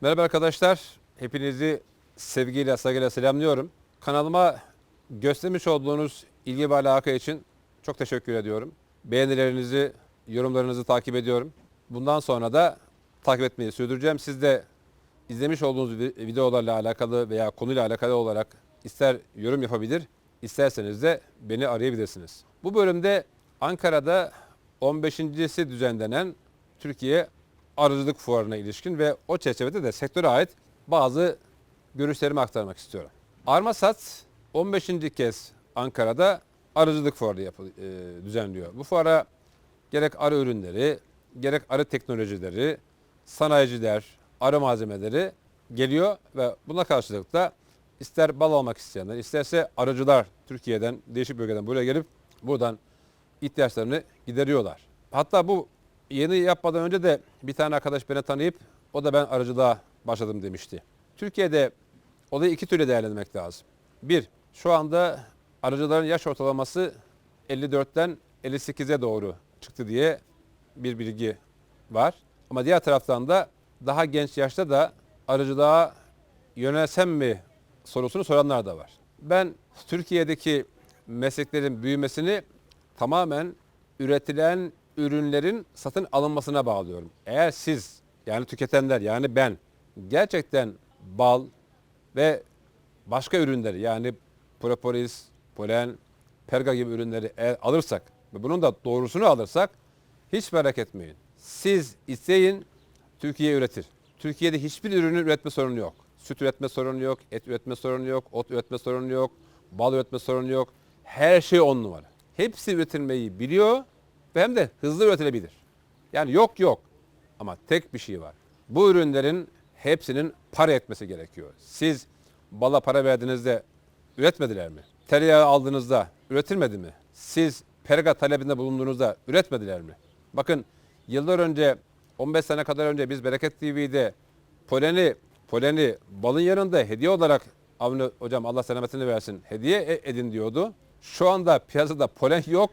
Merhaba arkadaşlar. Hepinizi sevgiyle, saygıyla selamlıyorum. Kanalıma göstermiş olduğunuz ilgi ve alaka için çok teşekkür ediyorum. Beğenilerinizi, yorumlarınızı takip ediyorum. Bundan sonra da takip etmeyi sürdüreceğim. Siz de izlemiş olduğunuz vi- videolarla alakalı veya konuyla alakalı olarak ister yorum yapabilir, isterseniz de beni arayabilirsiniz. Bu bölümde Ankara'da 15.si düzenlenen Türkiye Arıcılık Fuarı'na ilişkin ve o çerçevede de sektöre ait bazı görüşlerimi aktarmak istiyorum. Armasat 15. kez Ankara'da arıcılık fuarı yapı, e, düzenliyor. Bu fuara gerek arı ürünleri, gerek arı teknolojileri, sanayiciler, arı malzemeleri geliyor ve buna karşılık da ister bal almak isteyenler, isterse arıcılar Türkiye'den, değişik bölgeden buraya gelip buradan ihtiyaçlarını gideriyorlar. Hatta bu yeni yapmadan önce de bir tane arkadaş beni tanıyıp o da ben arıcılığa başladım demişti. Türkiye'de olayı iki türlü değerlendirmek lazım. Bir, şu anda arıcıların yaş ortalaması 54'ten 58'e doğru çıktı diye bir bilgi var. Ama diğer taraftan da daha genç yaşta da arıcılığa yönelsem mi sorusunu soranlar da var. Ben Türkiye'deki mesleklerin büyümesini tamamen üretilen ürünlerin satın alınmasına bağlıyorum. Eğer siz yani tüketenler yani ben gerçekten bal ve başka ürünleri yani propolis, polen, perga gibi ürünleri eğer alırsak ve bunun da doğrusunu alırsak hiç merak etmeyin. Siz isteyin Türkiye üretir. Türkiye'de hiçbir ürünün üretme sorunu yok. Süt üretme sorunu yok, et üretme sorunu yok, ot üretme sorunu yok, bal üretme sorunu yok. Her şey on numara. Hepsi üretilmeyi biliyor ve hem de hızlı üretilebilir. Yani yok yok ama tek bir şey var. Bu ürünlerin hepsinin para etmesi gerekiyor. Siz bala para verdiğinizde üretmediler mi? Tereyağı aldığınızda üretilmedi mi? Siz perga talebinde bulunduğunuzda üretmediler mi? Bakın yıllar önce 15 sene kadar önce biz Bereket TV'de poleni poleni balın yanında hediye olarak Avni hocam Allah selametini versin hediye e- edin diyordu. Şu anda piyasada polen yok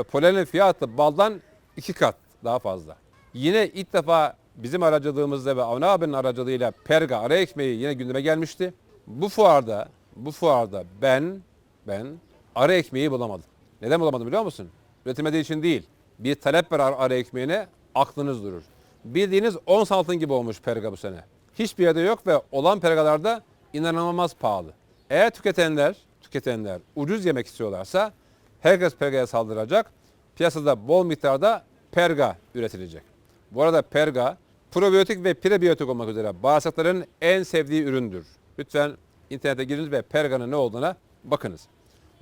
ve polenin fiyatı baldan iki kat daha fazla. Yine ilk defa bizim aracılığımızda ve Avni abinin aracılığıyla perga ara ekmeği yine gündeme gelmişti. Bu fuarda bu fuarda ben ben ara ekmeği bulamadım. Neden bulamadım biliyor musun? Üretilmediği için değil. Bir talep var ara ekmeğine aklınız durur. Bildiğiniz 10 altın gibi olmuş perga bu sene. Hiçbir yerde yok ve olan pergalarda inanılmaz pahalı. Eğer tüketenler, tüketenler ucuz yemek istiyorlarsa herkes pergaya saldıracak. Piyasada bol miktarda perga üretilecek. Bu arada perga probiyotik ve prebiyotik olmak üzere bağırsakların en sevdiği üründür. Lütfen internete giriniz ve perganın ne olduğuna bakınız.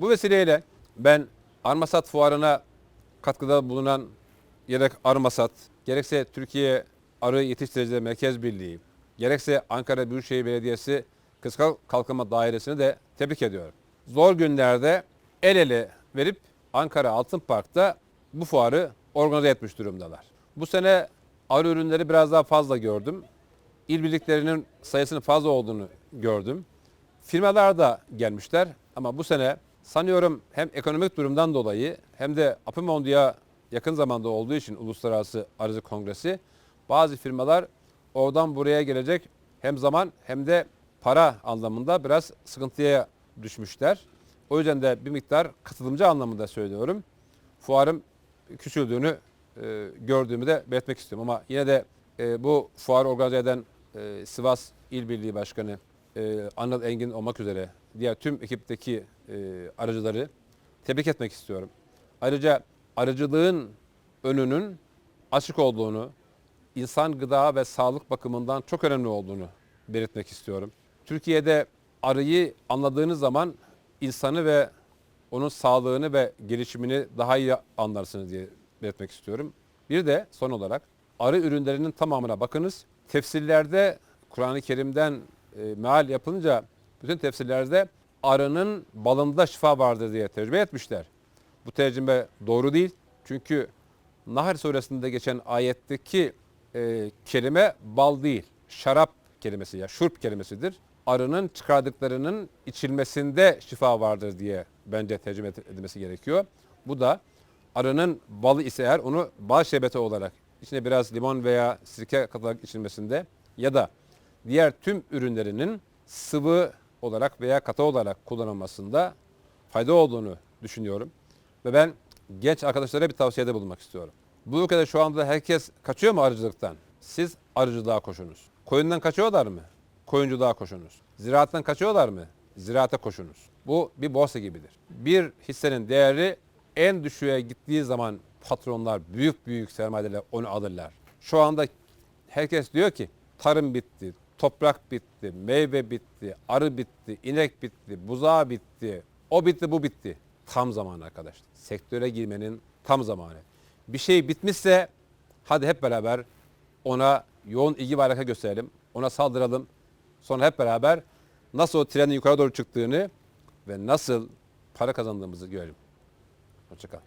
Bu vesileyle ben Armasat Fuarı'na katkıda bulunan gerek Armasat, gerekse Türkiye Arı Yetiştiricileri Merkez Birliği, gerekse Ankara Büyükşehir Belediyesi Kıskal Kalkınma Dairesi'ni de tebrik ediyorum. Zor günlerde el ele verip Ankara Altın Park'ta bu fuarı organize etmiş durumdalar. Bu sene arı ürünleri biraz daha fazla gördüm. İl birliklerinin sayısının fazla olduğunu gördüm. Firmalar da gelmişler ama bu sene sanıyorum hem ekonomik durumdan dolayı hem de Apimondi'a yakın zamanda olduğu için Uluslararası Arıcı Kongresi bazı firmalar oradan buraya gelecek hem zaman hem de para anlamında biraz sıkıntıya düşmüşler. O yüzden de bir miktar katılımcı anlamında söylüyorum. Fuarın küçüldüğünü e, gördüğümü de belirtmek istiyorum. Ama yine de e, bu fuar organize eden e, Sivas İl Birliği Başkanı e, Anıl Engin olmak üzere diğer tüm ekipteki e, aracıları tebrik etmek istiyorum. Ayrıca arıcılığın önünün açık olduğunu, insan gıda ve sağlık bakımından çok önemli olduğunu belirtmek istiyorum. Türkiye'de arıyı anladığınız zaman insanı ve onun sağlığını ve gelişimini daha iyi anlarsınız diye belirtmek istiyorum. Bir de son olarak arı ürünlerinin tamamına bakınız. Tefsirlerde Kur'an-ı Kerim'den e, meal yapılınca bütün tefsirlerde arının balında şifa vardır diye tercüme etmişler. Bu tercüme doğru değil. Çünkü Nahl suresinde geçen ayetteki e, kelime bal değil, şarap kelimesi ya şurp kelimesidir. Arının çıkardıklarının içilmesinde şifa vardır diye bence tercüme edilmesi gerekiyor. Bu da arının balı ise eğer onu bal şerbeti olarak içine biraz limon veya sirke katılarak içilmesinde ya da diğer tüm ürünlerinin sıvı olarak veya katı olarak kullanılmasında fayda olduğunu düşünüyorum. Ve ben genç arkadaşlara bir tavsiyede bulunmak istiyorum. Bu ülkede şu anda herkes kaçıyor mu arıcılıktan? Siz arıcılığa koşunuz. Koyundan kaçıyorlar mı? Koyunculuğa koşunuz. Ziraattan kaçıyorlar mı? Ziraate koşunuz. Bu bir borsa gibidir. Bir hissenin değeri en düşüğe gittiği zaman patronlar büyük büyük sermayelerle onu alırlar. Şu anda herkes diyor ki tarım bitti, toprak bitti, meyve bitti, arı bitti, inek bitti, buzağı bitti, o bitti, bu bitti. Tam zamanı arkadaşlar. Sektöre girmenin tam zamanı. Bir şey bitmişse hadi hep beraber ona yoğun ilgi ve gösterelim. Ona saldıralım. Sonra hep beraber nasıl o trenin yukarı doğru çıktığını ve nasıl para kazandığımızı görelim. Hoşçakalın.